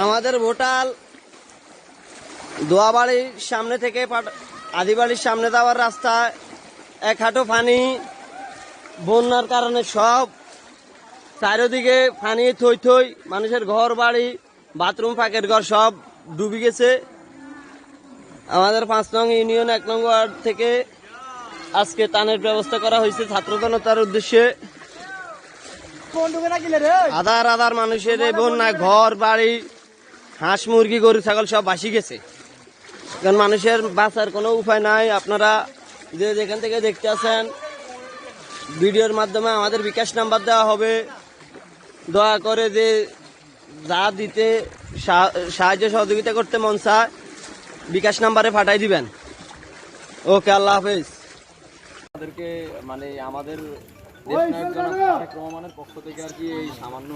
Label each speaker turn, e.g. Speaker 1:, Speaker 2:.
Speaker 1: আমাদের ভোটাল দোয়াবাড়ির সামনে থেকে আদিবাড়ির সামনে যাওয়ার রাস্তায় এক হাঁটু পানি বন্যার কারণে সব চারিদিকে পানি থই থই মানুষের ঘর বাড়ি বাথরুম ফাঁকের ঘর সব ডুবে গেছে। আমাদের পাঁচ নং ইউনিয়ন এক নং ওয়ার্ড থেকে আজকে তানের ব্যবস্থা করা হয়েছে ছাত্র জনতার উদ্দেশ্যে। আধার আধার মানুষের এই বন্যায় ঘর বাড়ি হাঁস মুরগি গরু ছাগল সব বাসি গেছে। কারণ মানুষের বাঁচার কোনো উপায় নাই। আপনারা যে যেখান থেকে দেখতে আছেন ভিডিওর মাধ্যমে আমাদের বিকাশ নাম্বার দেওয়া হবে। দয়া করে যে যা দিতে সাহায্য সহযোগিতা করতে মন চায় বিকাশ নাম্বারে পাঠাই দিবেন। ওকে আল্লাহ হাফেজ।
Speaker 2: আমাদেরকে মানে আমাদের রহমানের পক্ষ থেকে আর কি এই সামান্য।